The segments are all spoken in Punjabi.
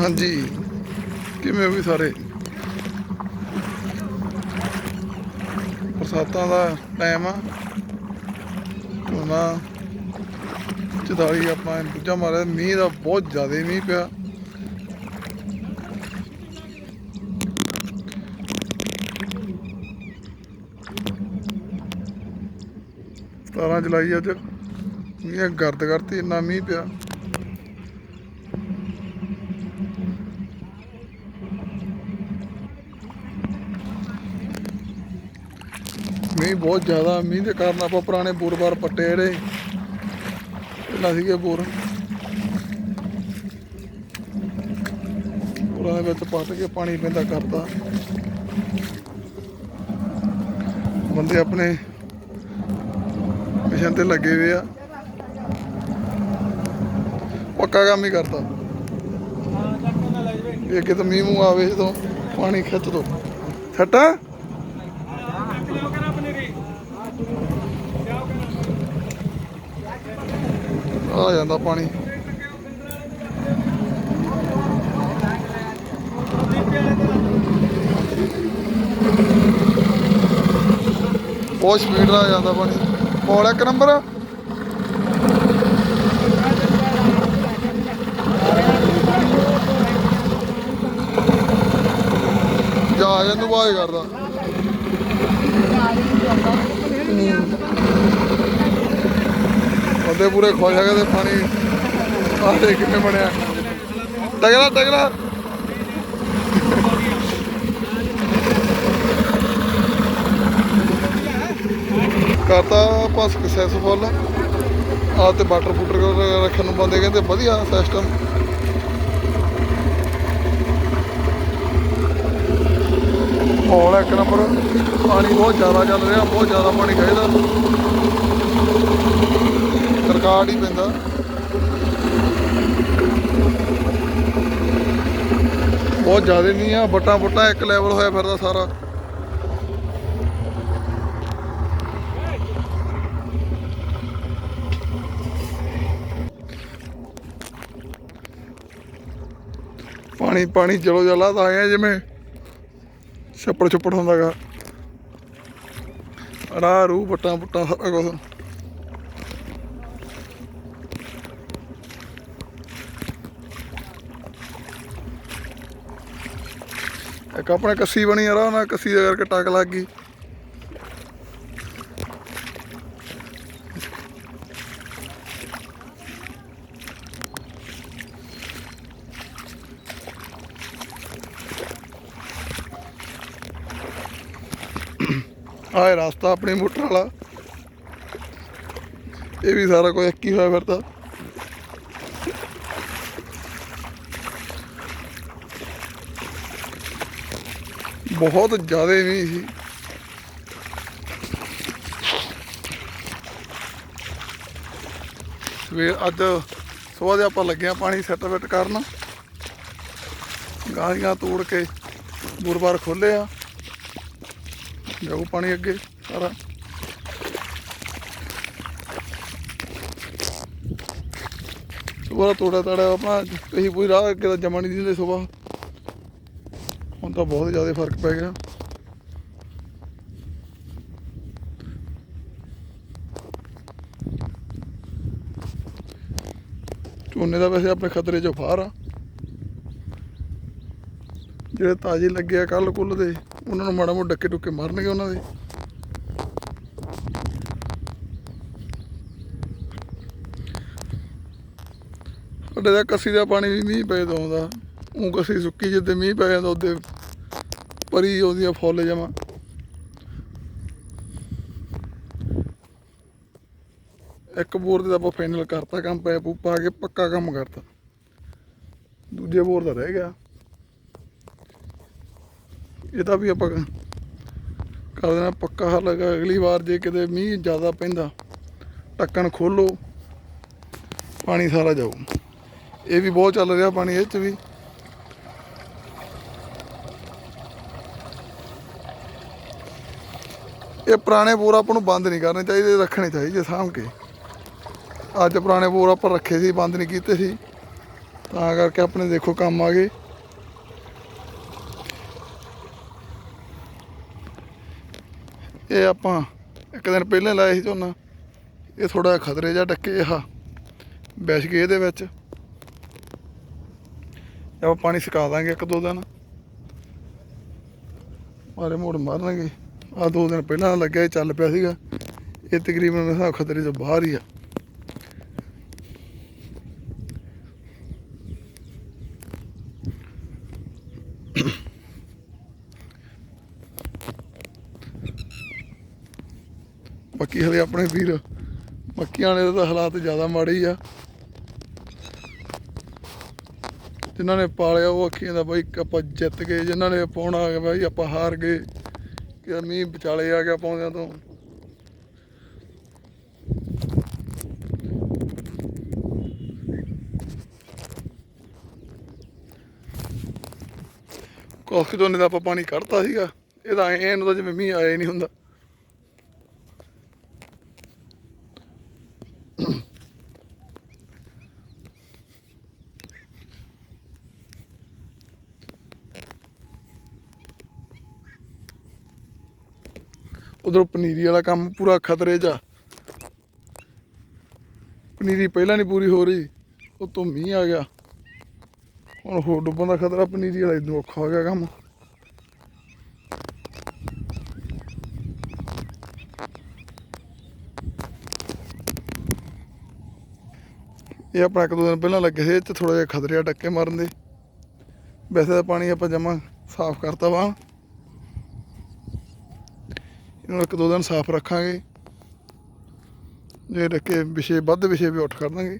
ਹਾਂਜੀ। ਕਿਵੇਂ ਵੀ ਸਾਰੇ? ਬਰਸਾਤਾਂ ਦਾ ਟਾਈਮ ਆ। ਝੋਨਾ ਚਦਾਲੀ ਆਪਾਂ ਦੂਜਾ ਮਾਰਿਆ। ਮੀਂਹ ਦਾ ਬਹੁਤ ਜ਼ਿਆਦਾ ਮੀਂਹ ਪਿਆ। ਸਤਾਰਾਂ ਜੁਲਾਈ ਅੱਜ ਮੀਂਹ ਗਰਦ ਕਰਤੀ ਇੰਨਾ ਮੀਂਹ ਪਿਆ। ਮੀਂਹ ਬਹੁਤ ਜ਼ਿਆਦਾ, ਮੀਂਹ ਦੇ ਕਾਰਨ ਆਪਾਂ ਪੁਰਾਣੇ ਬੋਰ-ਬਾਰ ਪੱਟੇ ਜਿਹੜੇ। ਪਹਿਲਾਂ ਸੀਗੇ ਬੋਰ। ਬੋਰਾਂ ਦੇ ਵਿੱਚ ਪੱਟ ਕੇ ਪਾਣੀ ਪੈਂਦਾ ਕਰਤਾ। ਬੰਦੇ ਆਪਣੇ ਮਿਸ਼ਨ ਤੇ ਲੱਗੇ ਹੋਏ ਆ। ਪੱਕਾ ਕੰਮ ਹੀ ਕਰਦਾ ਇਹ ਅੱਗੇ ਤਾਂ ਮੀਂਹ ਮੂੰਹ ਆਵੇ ਜਦੋਂ ਪਾਣੀ ਖਿੱਚ ਦੋ। ਛੱਟਾ ਆ ਜਾਂਦਾ ਪਾਣੀ। ਬਹੁਤ ਸਪੀਡ ਨਾਲ ਆ ਜਾਂਦਾ ਪਾਣੀ। ਪੌਲ ਇੱਕ ਨੰਬਰ ਜਾ ਨੂੰ ਬਾਜ ਕਰਦਾ। ਬੰਦੇ ਪੂਰੇ ਖੁਸ਼ ਹੈਗੇ ਤੇ ਪਾਣੀ ਆਹ ਦੇਖ ਕਿਵੇਂ ਬਣਿਆ। ਟਗਲਾ ਟਗਲਾ ਕਰਤਾ ਆਪਾਂ ਸਕਸੈਸਫੁਲ ਆ ਤੇ ਵਾਟਰ ਫੂਟਰ ਰੱਖਣ ਨੂੰ ਬੰਦੇ ਕਹਿੰਦੇ ਵਧੀਆ ਸਿਸਟਮ ਹੌਲ ਇੱਕ ਨੰਬਰ ਪਾਣੀ ਬਹੁਤ ਜ਼ਿਆਦਾ ਚੱਲ ਰਿਹਾ, ਬਹੁਤ ਜ਼ਿਆਦਾ ਪਾਣੀ ਚਾਹੀਦਾ। ਸਰਕਾਰ ਹੀ ਪੈਂਦਾ। ਬਹੁਤ ਜ਼ਿਆਦਾ ਨਹੀਂ ਆ, ਵਟਾਂ ਵਟਾਂ ਇੱਕ ਲੈਵਲ ਹੋਇਆ ਫਿਰਦਾ ਸਾਰਾ। ਪਾਣੀ ਪਾਣੀ ਚਲੋ ਜਲਾ ਤਾਂ ਆਇਆ ਜਿਵੇਂ ਛੱਪੜ ਛੱਪੜ ਹੁੰਦਾਗਾ। ਰਾਹ ਰੂ ਵਟਾਂ ਵਟਾਂ ਸਾਰਾ ਕੁਝ ਆਪਣੇ ਕੱਸੀ ਬਣੀ ਆ, ਰਾਹ ਨਾਲ ਕੱਸੀ ਦੇ ਕਰਕੇ ਟੱਕ ਲੱਗ ਗਈ। ਆਹ ਰਸਤਾ ਆਪਣੀ ਮੋਟਰ ਵਾਲਾ। ਇਹ ਵੀ ਸਾਰਾ ਕੁਝ ਇੱਕ ਹੀ ਹੋਇਆ ਫਿਰਦਾ। ਬਹੁਤ ਜ਼ਿਆਦਾ ਨਹੀਂ ਸੀ। ਸਵੇਰ ਅੱਜ ਸਵੇਰ ਦੇ ਆਪਾਂ ਲੱਗੇ ਆ ਪਾਣੀ ਸੈੱਟ ਵੈਟ ਕਰਨ। ਗਾਲੀਆਂ ਤੋੜ ਕੇ ਗੁਰਬਾਰ ਖੋਲੇ ਆ ਜਾਊ ਪਾਣੀ ਅੱਗੇ ਸਾਰਾ। ਸੁਬਾਹ ਤੋੜਾ ਤਾੜਾ ਆਪਾਂ ਕਹੀ ਪੂਰੀ ਰਾਹ ਅੱਗੇ ਤਾਂ ਜਮਾ ਨਹੀਂ ਦਿੰਦੇ ਸੁਬਾਹ ਹੁਣ ਤਾਂ ਬਹੁਤ ਜ਼ਿਆਦਾ ਫ਼ਰਕ ਪੈ ਗਿਆ। ਝੋਨੇ ਦਾ ਵੈਸੇ ਆਪਣੇ ਖਤਰੇ ਚੋਂ ਫਾਰ ਆ। ਜਿਹੜੇ ਤਾਜ਼ੇ ਲੱਗੇ ਆ ਕੱਲ ਕੁੱਲ ਦੇ, ਉਹਨਾਂ ਨੂੰ ਮਾੜਾ ਮੋਟਾ ਡੱਕੇ ਟੁੱਕੇ ਮਾਰਨਗੇ ਉਹਨਾਂ ਦੇ। ਸਾਡੇ ਦਾ ਕੱਸੀ ਦਾ ਪਾਣੀ ਵੀ ਮੀਂਹ ਪੈ ਤੋਂ ਆਉਂਦਾ ਉਹ ਕੱਸੀ ਸੁੱਕੀ ਜਿੱਦੇ ਮੀਂਹ ਪੈ ਜਾਂਦਾ, ਉਹਦੇ ਪਰੀ ਉਹਦੀਆਂ ਫੁੱਲ ਜਮਾ। ਇੱਕ ਬੋਰ 'ਤੇ ਆਪਾਂ ਫਾਈਨਲ ਕਰਤਾ ਕੰਮ, ਪੈ ਪੂ ਪਾ ਕੇ ਪੱਕਾ ਕੰਮ ਕਰਤਾ। ਦੂਜੇ ਬੋਰ ਦਾ ਰਹਿ ਗਿਆ। ਇਹਦਾ ਵੀ ਆਪਾਂ ਕਰ ਦੇਣਾ ਪੱਕਾ ਹੱਲ, ਅਗਲੀ ਵਾਰ ਜੇ ਕਿਤੇ ਮੀਂਹ ਜ਼ਿਆਦਾ ਪੈਂਦਾ, ਢੱਕਣ ਖੋਲੋ ਪਾਣੀ ਸਾਰਾ ਜਾਊ। ਇਹ ਵੀ ਬਹੁਤ ਚੱਲ ਰਿਹਾ ਪਾਣੀ ਇਹ ਚ ਵੀ। ਇਹ ਪੁਰਾਣੇ ਬੋਰ ਆਪਾਂ ਨੂੰ ਬੰਦ ਨਹੀਂ ਕਰਨੇ ਚਾਹੀਦੇ, ਰੱਖਣੇ ਚਾਹੀਦੇ ਸਾਂਭ ਕੇ। ਅੱਜ ਪੁਰਾਣੇ ਬੋਰ ਆਪਾਂ ਰੱਖੇ ਸੀ, ਬੰਦ ਨਹੀਂ ਕੀਤੇ ਸੀ। ਤਾਂ ਕਰਕੇ ਆਪਣੇ ਦੇਖੋ ਕੰਮ ਆ ਗਏ। ਇਹ ਆਪਾਂ ਇੱਕ ਦਿਨ ਪਹਿਲਾਂ ਲਾਇਆ ਸੀ ਝੋਨਾ। ਇਹ ਥੋੜਾ ਖਤਰੇ ਜਿਹਾ ਡੱਕੇ ਆ ਬੈਠ ਗਏ ਇਹਦੇ ਵਿੱਚ। ਆਪਾਂ ਪਾਣੀ ਸੁਕਾ ਦਾਂਗੇ ਇੱਕ ਦੋ ਦਿਨ। ਮਾਰੇ ਮੋੜ ਮਾਰਨਗੇ। ਆ ਦੋ ਦਿਨ ਪਹਿਲਾਂ ਲੱਗਿਆ ਚੱਲ ਪਿਆ ਸੀਗਾ। ਇਹ ਤਕਰੀਬਨ ਮੇਰੇ ਖਤਰੇ ਤੋਂ ਬਾਹਰ ਹੀ ਆ। ਬਾਕੀ ਹਲੇ ਆਪਣੇ ਵੀਰ ਮੱਕੀਆਂ ਵਾਲੇ ਦੇ ਤਾਂ ਹਾਲਾਤ ਜ਼ਿਆਦਾ ਮਾੜੇ ਹੀ ਆ। ਜਿਨ੍ਹਾਂ ਨੇ ਪਾਲਿਆ ਉਹ ਅੱਖੀਆਂ ਦਾ ਬਾਈ ਆਪਾਂ ਜਿੱਤ ਗਏ, ਜਿਨ੍ਹਾਂ ਨੇ ਪਾਉਣਾ ਬਾਈ, ਆਪਾਂ ਹਾਰ ਗਏ। ਕਿ ਮੀਂਹ ਵਿਚਾਲੇ ਆ ਗਿਆ ਪਾਉਂਦਿਆਂ ਤੋਂ। ਕੋਸਕ ਝੋਨੇ ਦਾ ਆਪਾਂ ਪਾਣੀ ਕੱਢਤਾ ਸੀਗਾ। ਇਹਦਾ ਐਂ ਨੂੰ ਜਿਵੇਂ ਮੀਂਹ ਆਇਆ ਹੀ ਨਹੀਂ ਹੁੰਦਾ। ਉਧਰੋਂ ਪਨੀਰੀ ਵਾਲਾ ਕੰਮ ਪੂਰਾ ਖਤਰੇ 'ਚ ਆ। ਪਨੀਰੀ ਪਹਿਲਾਂ ਨਹੀਂ ਪੂਰੀ ਹੋ ਰਹੀ, ਉਤੋਂ ਮੀਂਹ ਆ ਗਿਆ। ਹੁਣ ਹੋਰ ਡੁੱਬਣ ਦਾ ਖਤਰਾ ਪਨੀਰੀ ਵਾਲਾ ਇਦੋਂ ਔਖਾ ਹੋ ਗਿਆ ਕੰਮ। ਇਹ ਆਪਣਾ ਇੱਕ ਦੋ ਦਿਨ ਪਹਿਲਾਂ ਲੱਗੇ ਸੀ ਇਹ 'ਚ ਥੋੜਾ ਜਿਹਾ ਖਤਰੇ ਡੱਕੇ ਮਾਰਨ ਦੇ। ਵੈਸੇ ਤਾਂ ਪਾਣੀ ਆਪਾਂ ਜਮਾ ਸਾਫ਼ ਕਰਤਾ ਵਾ। ਇਹਨੂੰ ਇੱਕ ਦੋ ਦਿਨ ਸਾਫ਼ ਰੱਖਾਂਗੇ। ਜੇ ਰੱਖੇ ਵਿਸ਼ੇ, ਵੱਧ ਵਿਸ਼ੇ ਵੀ ਉੱਠ ਕਰ ਦਾਂਗੇ।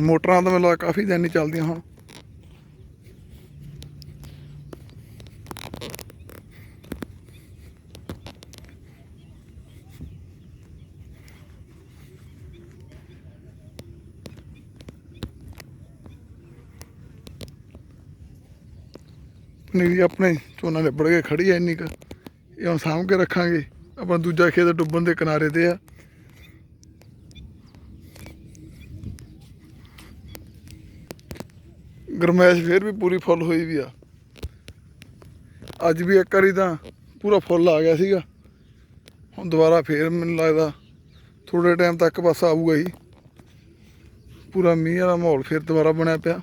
ਮੋਟਰਾਂ ਤਾਂ ਮੈਨੂੰ ਕਾਫੀ ਦਿਨ ਨਹੀਂ ਚੱਲਦੀਆਂ ਹੁਣ। ਪਨੀਰੀ ਆਪਣੇ ਝੋਨਾ ਲਿਬੜ ਕੇ ਖੜੀ ਐ ਇੰਨੀ ਕੁ। ਇਹ ਹੁਣ ਸਾਂਭ ਕੇ ਰੱਖਾਂਗੇ। ਆਪਣਾ ਦੂਜਾ ਖੇਤ ਡੁੱਬਣ ਦੇ ਕਿਨਾਰੇ ਤੇ ਆ। ਗਰਮੈਸ਼ ਫੇਰ ਵੀ ਪੂਰੀ ਫੁੱਲ ਹੋਈ ਵੀ ਆ। ਅੱਜ ਵੀ ਇੱਕ ਵਾਰੀ ਤਾਂ ਪੂਰਾ ਫੁੱਲ ਆ ਗਿਆ ਸੀਗਾ। ਹੁਣ ਦੁਬਾਰਾ ਫੇਰ ਮੈਨੂੰ ਲੱਗਦਾ ਥੋੜੇ ਟਾਈਮ ਤੱਕ ਬਸ ਆਊਗਾ ਹੀ। ਪੂਰਾ ਮੀਂਹ ਵਾਲਾ ਮਾਹੌਲ ਫੇਰ ਦੁਬਾਰਾ ਬਣਿਆ ਪਿਆ।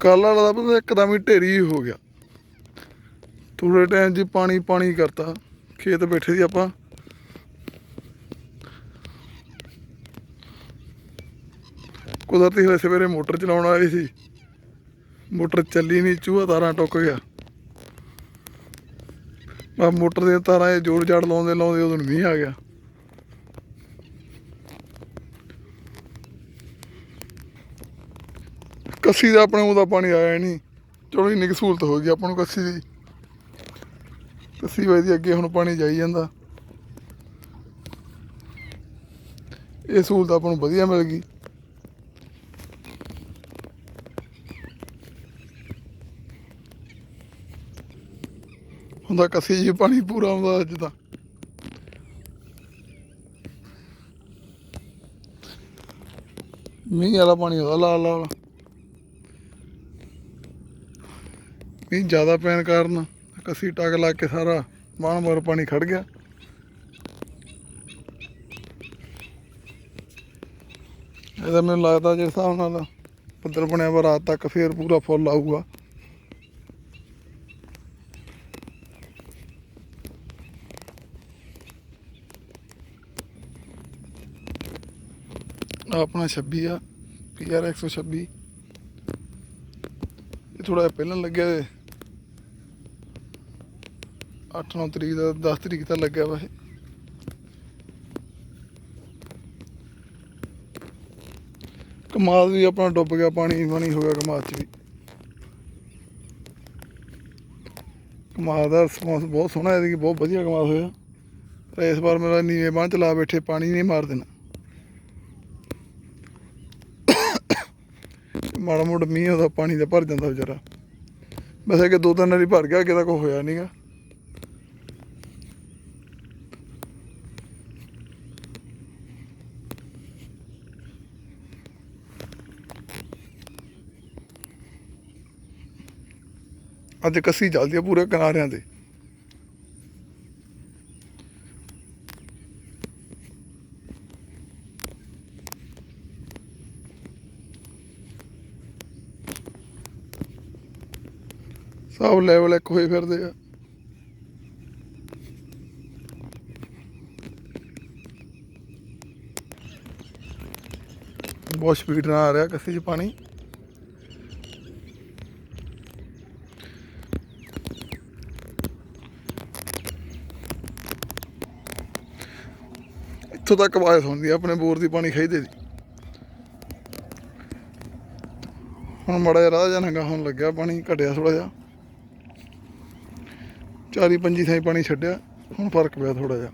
ਕੱਲ ਵਾਲਾ ਦਾ ਇੱਕਦਮ ਹੀ ਢੇਰੀ ਹੋ ਗਿਆ। ਥੋੜੇ ਟਾਈਮ ਜੀ ਪਾਣੀ ਪਾਣੀ ਕਰਤਾ। ਖੇਤ ਬੈਠੇ ਸੀ ਆਪਾਂ। ਕੁਦਰਤੀ ਹਲੇ ਸਵੇਰੇ ਮੋਟਰ ਚਲਾਉਣ ਆਏ ਸੀ। ਮੋਟਰ ਚੱਲੀ ਨਹੀਂ ਚੂਹਾ ਤਾਰਾਂ ਟੁੱਕ ਗਿਆ। ਆ ਮੋਟਰ ਦੀਆਂ ਤਾਰਾਂ ਇਹ ਜੋੜ ਜਾੜ ਲਾਉਂਦੇ ਲਾਉਂਦੇ ਉਦੋਂ ਮੀਂਹ ਆ ਗਿਆ। ਕੱਸੀ ਦਾ ਆਪਣੇ ਉਹਦਾ ਪਾਣੀ ਆਇਆ ਨਹੀਂ। ਚਲੋ ਇੰਨੀ ਕੁ ਸਹੂਲਤ ਹੋ ਗਈ ਆਪਾਂ ਨੂੰ ਕੱਸੀ ਦੀ। ਕੱਸੀ ਵਜਦੀ ਅੱਗੇ ਹੁਣ ਪਾਣੀ ਜਾਈ ਜਾਂਦਾ। ਇਹ ਸਹੂਲਤ ਆਪਾਂ ਨੂੰ ਵਧੀਆ ਮਿਲ ਗਈ। ਹੁੰਦਾ ਕੱਸੀ ਜੀ ਪਾਣੀ ਪੂਰਾ ਆਉਂਦਾ ਅੱਜ ਤਾਂ। ਮੀਂਹ ਵਾਲਾ ਪਾਣੀ ਆਉਂਦਾ ਲਾਲ ਲਾਲ ਮੀਂਹ ਜ਼ਿਆਦਾ ਪੈਣ ਕਾਰਨ ਕੱਸੀ ਟੱਕ ਲਾ ਕੇ ਸਾਰਾ ਬਾਣ ਮਗਰ ਪਾਣੀ ਖੜ ਗਿਆ। ਇਹਦਾ ਮੈਨੂੰ ਲੱਗਦਾ ਜਿਸ ਹਿਸਾਬ ਨਾਲ ਬੱਦਲ ਬਣਿਆ ਵਾ, ਰਾਤ ਤੱਕ ਫੇਰ ਪੂਰਾ ਫੁੱਲ ਆਊਗਾ। ਆਪਣਾ 26 ਆ ਪੀਆਰ 126 ਇਹ ਥੋੜਾ ਜਿਹਾ ਪਹਿਲਾਂ ਲੱਗਿਆ 8-9 ਤਰੀਕ ਦਾ 10 ਤਰੀਕ ਦਾ ਲੱਗਿਆ ਵਾ ਇਹ। ਕਮਾਦ ਵੀ ਆਪਣਾ ਡੁੱਬ ਗਿਆ, ਪਾਣੀ ਪਾਣੀ ਹੋ ਗਿਆ ਕਮਾਦ ਚ ਵੀ। ਕਮਾਦ ਦਾ ਰਿਸਪੌਂਸ ਬਹੁਤ ਸੋਹਣਾ ਹੈ ਬਹੁਤ ਵਧੀਆ ਕਮਾਦ ਹੋਇਆ। ਤੇ ਇਸ ਵਾਰ ਮੇਰਾ ਨੀਵੇਂ ਬਾਂਹ ਚਲਾ ਬੈਠੇ, ਪਾਣੀ ਨਹੀਂ ਮਾਰ ਦੇਣਾ। ਮਾੜਾ ਮੋੜ ਮੀਂਹ ਉਹਦਾ ਪਾਣੀ ਦਾ ਭਰ ਜਾਂਦਾ ਵਿਚਾਰਾ। ਵੈਸੇ ਕਿ ਦੋ ਤਿੰਨ ਵਾਰੀ ਭਰ ਗਿਆ ਕਿਦਾ ਕੋਈ ਹੋਇਆ ਨਹੀਂਗਾ ਅੱਜ ਕੱਸੀ ਚੱਲਦੀ ਆ ਪੂਰੇ ਕਿਨਾਰਿਆਂ ਤੇ। ਸਭ ਲੈਵਲ ਇੱਕ ਹੋਏ ਫਿਰਦੇ ਆ। ਬਹੁਤ ਸਪੀਡ ਨਾਲ ਆ ਰਿਹਾ ਕੱਸੀ ਚ ਪਾਣੀ। ਇੱਥੋਂ ਤੱਕ ਆਵਾਜ਼ ਸੁਣਦੀ ਆ, ਆਪਣੇ ਬੋਰ ਦੀ ਪਾਣੀ ਖਾਈਦੇ ਦੀ। ਹੁਣ ਮੜਾ ਜਿਹਾ ਰਾਹ ਜਾਂ ਨੰਗਾ ਹੋਣ ਲੱਗਿਆ, ਪਾਣੀ ਘਟਿਆ ਥੋੜਾ ਜਿਹਾ। ਚਾਰੀ ਪੰਜੀ ਥਾਈ ਪਾਣੀ ਛੱਡਿਆ, ਹੁਣ ਫ਼ਰਕ ਪਿਆ ਥੋੜਾ ਜਿਹਾ।